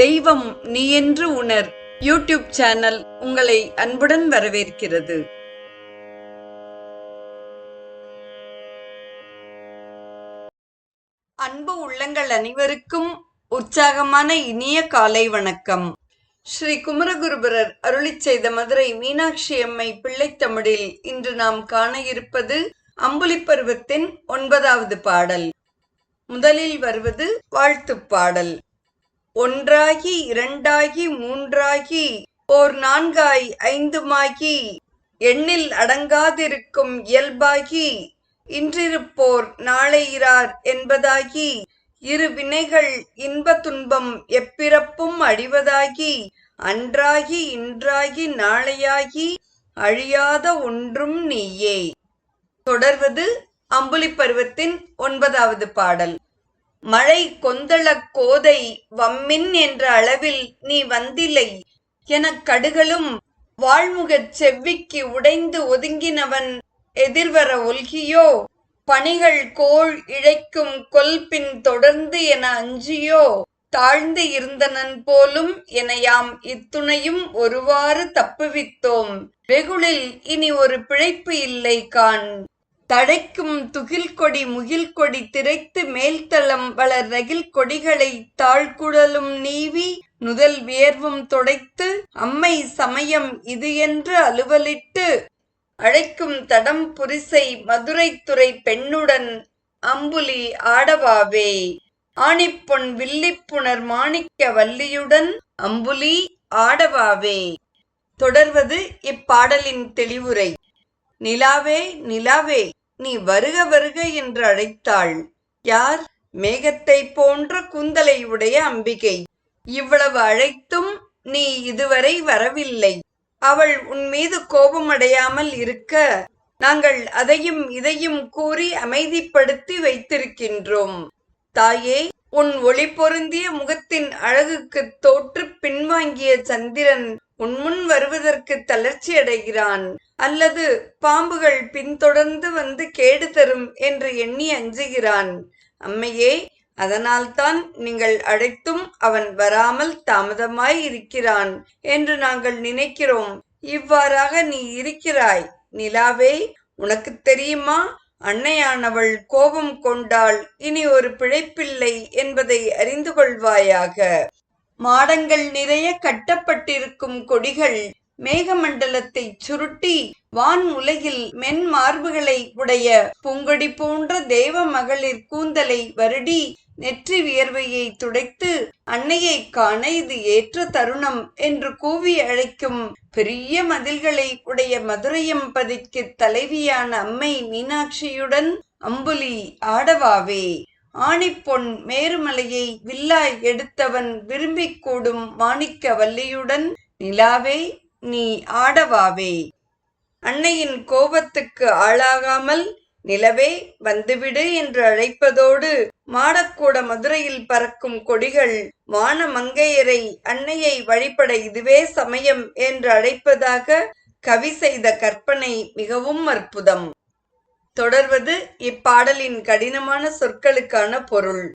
தெய்வம் நீ என்று உணர். யூடியூப் சேனல் உங்களை அன்புடன் வரவேற்கிறது. அன்பு உள்ளங்கள் அனைவருக்கும் உற்சாகமான இனிய காலை வணக்கம். ஸ்ரீ குமரகுருபரர் அருளிச் செய்த மதுரை மீனாட்சி அம்மை பிள்ளைத்தமிழில் இன்று நாம் காண இருப்பது அம்புலி பருவத்தின் ஒன்பதாவது பாடல். முதலில் வருவது வாழ்த்துப் பாடல். ஒன்றாகி இரண்டாகி மூன்றாகி ஓர் நான்காய் ஐந்துமாகி எண்ணில் அடங்காதிருக்கும் இயல்பாகி இன்றிருப்போர் நாளையிறார் என்பதாகி இரு வினைகள் இன்ப துன்பம் எப்பிறப்பும் அழிவதாகி அன்றாகி இன்றாகி நாளையாகி அழியாத ஒன்றும் நீயே. தொடர்வது அம்புலி பருவத்தின் ஒன்பதாவது பாடல். மழை கொந்தளக் கோதை வம்மின் என்ற அளவில் நீ வந்தில்லை எனக் கடுகளும் வாழ்முகச் செவ்விக்கு உடைந்து ஒதுங்கினவன் எதிர்வர ஒல்கியோ? பணிகள் கோள் இழைக்கும் கொல்பின் தொடர்ந்து என அஞ்சியோ? தாழ்ந்து இருந்தனன் போலும் எனையாம் இத்துணையும் ஒருவாறு தப்புவித்தோம். வெகுளில் இனி ஒரு பிழைப்பு இல்லை காண். தழைக்கும் துகில் கொடி முகில் கொடி திரைத்து மேல்தளம் வளர் ரகில் கொடிகளை தாழ்குடலும் நீவி நுதல் வியர்வும் தொடைத்து அம்மை சமயம் இது என்று அலுவலிட்டு அழைக்கும் தடம் புரிசை மதுரைத்துறை பெண்ணுடன் அம்புலி ஆடவாவே. ஆணிப்பொன் வில்லிப்புணர் மாணிக்க வல்லியுடன் அம்புலி ஆடவாவே. தொடர்வது இப்பாடலின் தெளிவுரை. நிலாவே நிலாவே. நீ வருக வருக என்று அழைத்தாள். யார்? மேகத்தை போன்ற குந்தலை உடைய அம்பிகை. இவ்வளவு அழைத்தும் நீ இதுவரை வரவில்லை. அவள் உன் மீது கோபமடையாமல் இருக்க நாங்கள் அதையும் இதையும் கூறி அமைதிப்படுத்தி வைத்திருக்கின்றோம். தாயே உன் ஒளி பொருந்திய முகத்தின் அழகுக்கு தோற்று பின்வாங்கிய சந்திரன் உன்முன் வருவதற்கு தளர்ச்சி அடைகிறான். அல்லது பாம்புகள் பின்தொடர்ந்து வந்து கேடு தரும் என்று எண்ணி அஞ்சுகிறான். அம்மையே அதனால்தான் நீங்கள் அழைத்தும் அவன் வராமல் தாமதமாய் இருக்கிறான் என்று நாங்கள் நினைக்கிறோம். இவ்வாறாக நீ இருக்கிறாய். நிலாவே உனக்கு தெரியுமா? அன்னையானவள் கோபம் கொண்டாள். இனி ஒரு பிழைப்பில்லை என்பதை அறிந்து கொள்வாயாக. மாடங்கள் நிறைய கட்டப்பட்டிருக்கும் கொடிகள் மேகமண்டலத்தை சுருட்டி வான் உலகில் மென் மார்புகளை உடைய பூங்கொடி போன்ற தேவ மகளிர் கூந்தலை வருடி நெற்றி வியர்வையை துடைத்து அன்னையை காண இது ஏற்ற தருணம் என்று கூவி அழைக்கும் பெரிய மதில்களை உடைய மதுரையம்பதிக்கு தலைவியான அம்மை மீனாட்சியுடன் அம்புலி ஆடவாவே. ஆணிப்பொன் மேருமலையை வில்லாய் எடுத்தவன் விரும்பிக் கூடும் மாணிக்க வல்லியுடன் நிலாவே நீ ஆடவாவே. அன்னையின் கோபத்துக்கு ஆளாகாமல் நிலவே வந்துவிடு என்று அழைப்பதோடு மாடக்கூட மதுரையில் பறக்கும் கொடிகள் வான மங்கையரை அன்னையை வழிபட இதுவே சமயம் என்று அழைப்பதாக கவி செய்த கற்பனை மிகவும் அற்புதம். தொடர்வது இப்பாடலின் கடினமான சொற்களுக்கான பொருள்.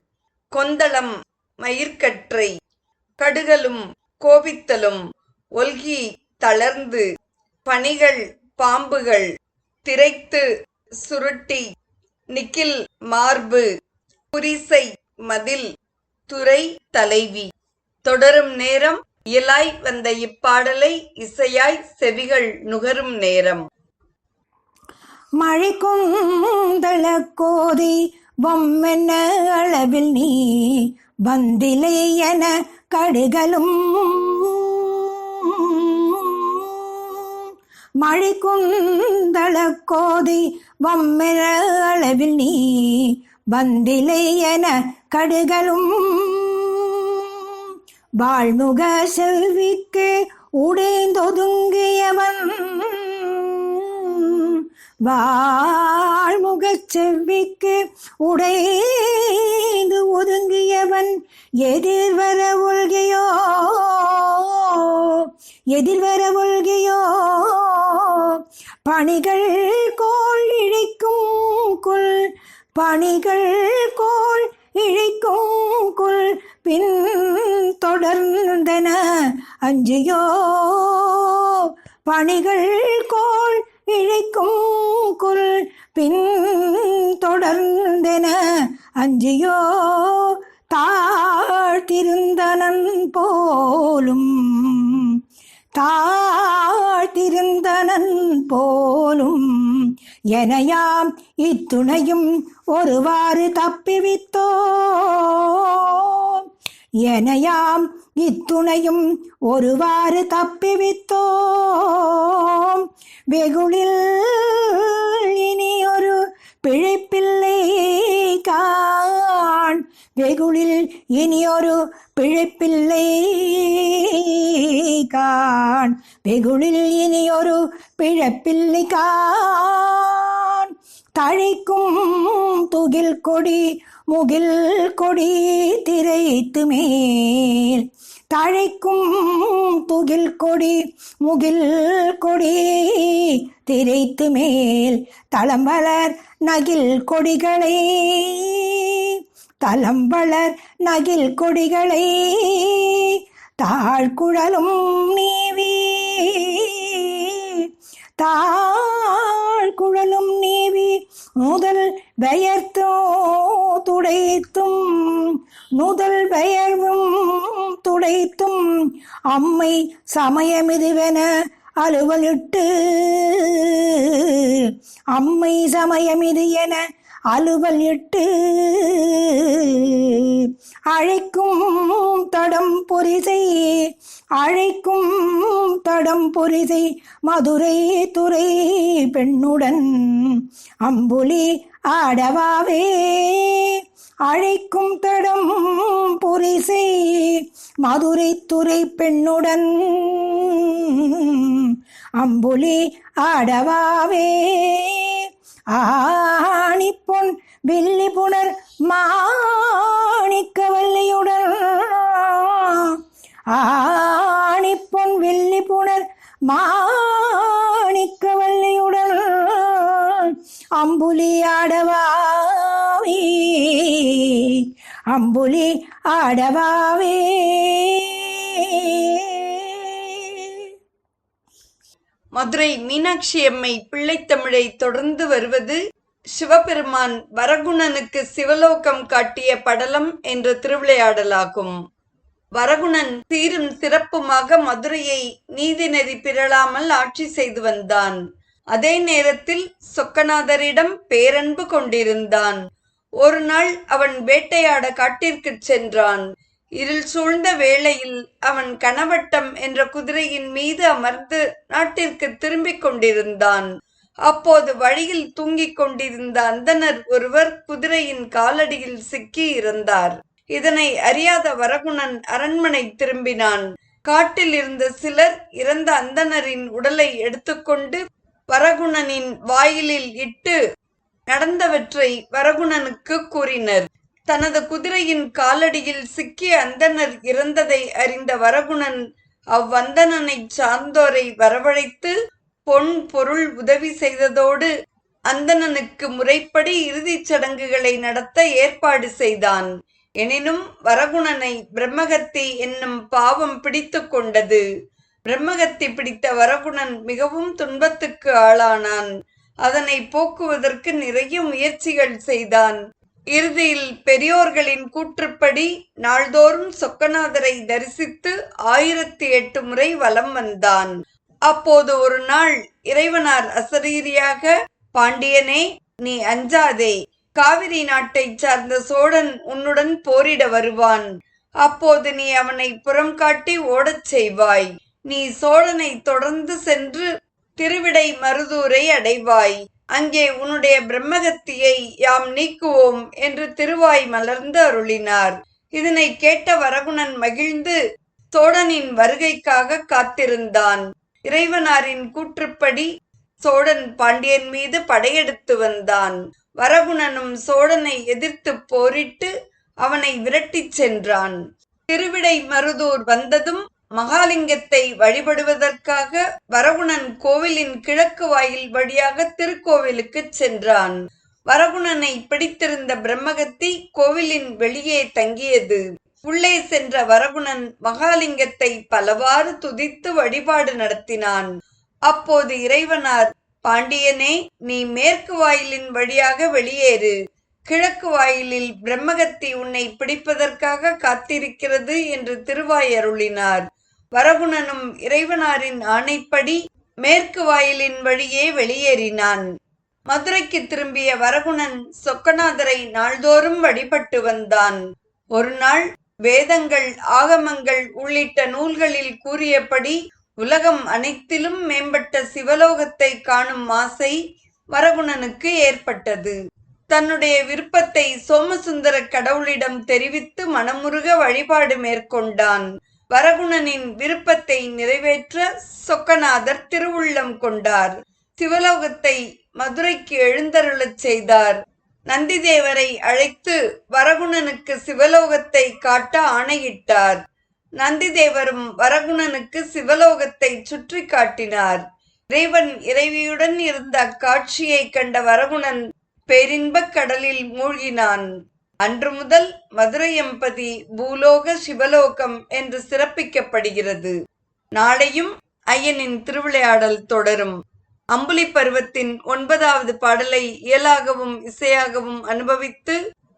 கொந்தளம் மயிர்கற்றை கடுகலும் கோபித்தலும் ஒல்கி தளர்ந்து பனிகள் பாம்புகள் திரைத்து சுருட்டி நிக்கில் மார்பு புரிசை மதில் துறை தலைவி. தொடரும் நேரம் இயலாய் வந்த இப்பாடலை இசையாய் செவிகள் நுகரும் நேரம். மழைக்கும் தளக்கோதி பொம்மென்ன அளவில் நீ வந்திலை என கடுகலும். மழை கொந்தள கோதி வம்மென அளவில் நீ வந்திலை என கடுகலும். வாழ்முக செல்விக்கு உடைந்தொதுங்கியவன் வாழ்முகச் செவ்விக்கு உடைந்து ஒதுங்கியவன் எதிர்வர ஒல்கையோ எதிர்வர ஒல்கையோ பணிகள் கோள் இழைக்கும் கொள் பணிகள் கோள் இழைக்கும் கொள் பின் தொடர்ந்தன அஞ்சியோ? பணிகள் கோள் இழைக்கும் குல் பின் தொடர்ந்தென அஞ்சியோ தாழ்த்திருந்தனன் போலும் தாழ்த்திருந்தனன் போலும் எனையாம் இத்துணையும் ஒருவாறு தப்பிவித்தோ எனையாம் இத்துணையும் ஒருவாறு தப்பிவித்தோ வெகுளில் இனி ஒரு பிழைப்பில்லை காண். வெகுளில் இனி ஒரு பிழைப்பில்லை காண். வெகுளில் இனி ஒரு பிழைப்பில்லை காண். தழைக்கும் துகில் கொடி முகில் கொடி திரைத்து மேல். தழைக்கும் துகில் கொடி முகில் கொடி திரைத்து மேல். தளம்பலர் நகில் கொடிகளை தளம்பலர் நகில் கொடிகளை தாழ்குழலும் நீவி. தா முதல் துடைத்தும் முதல் பெயர்வும் துடைத்தும் அம்மை சமயமிதுவென அலுவலிட்டு அம்மை சமயமிது என அலுவல் இட்டு அழைக்கும் தடம் பொறிசை அழைக்கும் தடம் பொரிதை மதுரை துறை பெண்ணுடன் அம்புலி ஆடவாவே அழைக்கும் தடம் பொரிசை மதுரை துறை பெண்ணுடன் அம்புலி ஆடவாவே ஆணிப்பொன் வில்லி புனர் மாணிக்க வல்லியுடன் ஆணிப்பொன் வில்லி புனர் மாணிக்க வல்லியுடன் அம்புலி ஆடவாவே அம்புலி ஆடவாவே மதுரை மீனாட்சி அம்மை பிள்ளைத்தமிழை தொடர்ந்து வருவது சிவபெருமான் வரகுணனுக்கு சிவலோகம் காட்டிய படலம் என்ற திருவிளையாடலாகும். வரகுணன் சீரும் சிறப்புமாக மதுரையை நீதி நெறி பிறழாமல் ஆட்சி செய்து வந்தான். அதே நேரத்தில் சொக்கநாதரிடம் பேரன்பு கொண்டிருந்தான். ஒரு நாள் அவன் வேட்டையாட காட்டிற்குச் சென்றான். இருள் சூழ்ந்த வேளையில் அவன் கனவட்டம் என்ற குதிரையின் மீது அமர்ந்து நாட்டிற்கு திரும்பிக் கொண்டிருந்தான். அப்போது வழியில் தூங்கிக் கொண்டிருந்த அந்தணர் ஒருவர் குதிரையின் காலடியில் சிக்கி இருந்தார் இதனை அறியாத வரகுணன் அரண்மனை திரும்பினான். காட்டில் இருந்த சிலர் இறந்த அந்தணரின் உடலை எடுத்துக்கொண்டு வரகுணனின் வாயிலில் இட்டு நடந்தவற்றை வரகுணனுக்கு கூறினர். தனது குதிரையின் காலடியில் சிக்கிய அந்தணர் இறந்ததை அறிந்த வரகுணன் அவ்வந்தனனை சார்ந்தோரை வரவழைத்து பொன் பொருள் உதவி செய்ததோடு அந்தணனுக்கு முறைப்படி இறுதிச் சடங்குகளை நடத்த ஏற்பாடு செய்தான். எனினும் வரகுணனை பிரம்மகத்தி என்னும் பாவம் பிடித்து கொண்டது. பிரம்மகத்தி பிடித்த வரகுணன் மிகவும் துன்பத்துக்கு ஆளானான். அதனை போக்குவதற்கு நிறைய முயற்சிகள் செய்தான். இறுதியில் பெரியோர்களின் கூற்றுப்படி நாள்தோறும் சொக்கநாதரை தரிசித்து ஆயிரத்தி எட்டு முறை வலம் வந்தான். அப்போது ஒரு நாள் இறைவனார் அசரீரியாக பாண்டியனே நீ அஞ்சாதே காவிரி நாட்டைச் சார்ந்த சோழன் உன்னுடன் போரிட வருவான். அப்போது நீ அவனை புறம் காட்டி ஓடச் செய்வாய். நீ சோழனை தொடர்ந்து சென்று திருவிடை மருதூரை அடைவாய். அங்கே உன்னுடைய பிரம்மகத்தியை யாம் நீக்குவோம் என்று திருவாய் மலர்ந்து அருளினார். இதனை கேட்ட வரகுணன் மகிழ்ந்து சோழனின் வருகைக்காக காத்திருந்தான். இறைவனாரின் கூற்றுப்படி சோழன் பாண்டியன் மீது படையெடுத்து வந்தான். வரகுணனும் சோழனை எதிர்த்து போரிட்டு அவனை விரட்டிச் சென்றான். திருவிடை மருதூர் வந்ததும் மகாலிங்கத்தை வழிபடுவதற்காக வரகுணன் கோவிலின் கிழக்கு வாயில் வழியாக திருக்கோவிலுக்கு சென்றான். வரகுணனை பிடித்திருந்த பிரம்மகத்தி கோவிலின் வெளியே தங்கியது. உள்ளே சென்ற வரகுணன் மகாலிங்கத்தை பலவாறு துதித்து வழிபாடு நடத்தினான். அப்போது இறைவனார் பாண்டியனே நீ மேற்கு வாயிலின் வழியாக வெளியேறு. கிழக்கு வாயிலில் பிரம்மகத்தி உன்னை பிடிப்பதற்காக காத்திருக்கிறது என்று திருவாயருளினார். வரகுணனும் இறைவனாரின் ஆணைப்படி மேற்கு வாயிலின் வழியே வெளியேறினான். மதுரைக்கு திரும்பிய வரகுணன் சொக்கநாதரை நாள்தோறும் வழிபட்டு வந்தான். ஒரு நாள் வேதங்கள் ஆகமங்கள் உள்ளிட்ட நூல்களில் கூறியபடி உலகம் அனைத்திலும் மேம்பட்ட சிவலோகத்தை காணும் ஆசை வரகுணனுக்கு ஏற்பட்டது. தன்னுடைய விருப்பத்தை சோமசுந்தர கடவுளிடம் தெரிவித்து மனமுருக வழிபாடு மேற்கொண்டான். வரகுணனின் விருப்பத்தை நிறைவேற்ற சொக்கநாதர் திருவுள்ளம் கொண்டார். சிவலோகத்தை மதுரைக்கு எழுந்தருளச் செய்தார். நந்திதேவரை அழைத்து வரகுணனுக்கு சிவலோகத்தை காட்ட ஆணையிட்டார். நந்திதேவரும் வரகுணனுக்கு சிவலோகத்தை சுற்றி காட்டினார். இறைவன் இறைவியுடன் இருந்த அக்காட்சியை கண்ட வரகுணன் பேரின்பக் கடலில் மூழ்கினான். அன்று முதல் மதுரை எம்பதி பூலோக சிவலோகம் என்று சிறப்பிக்கப்படுகிறது. நாளையும் ஐயனின் திருவிளையாடல் தொடரும். அம்புலி பருவத்தின் ஒன்பதாவது பாடலை இயலாகவும் இசையாகவும் அனுபவித்து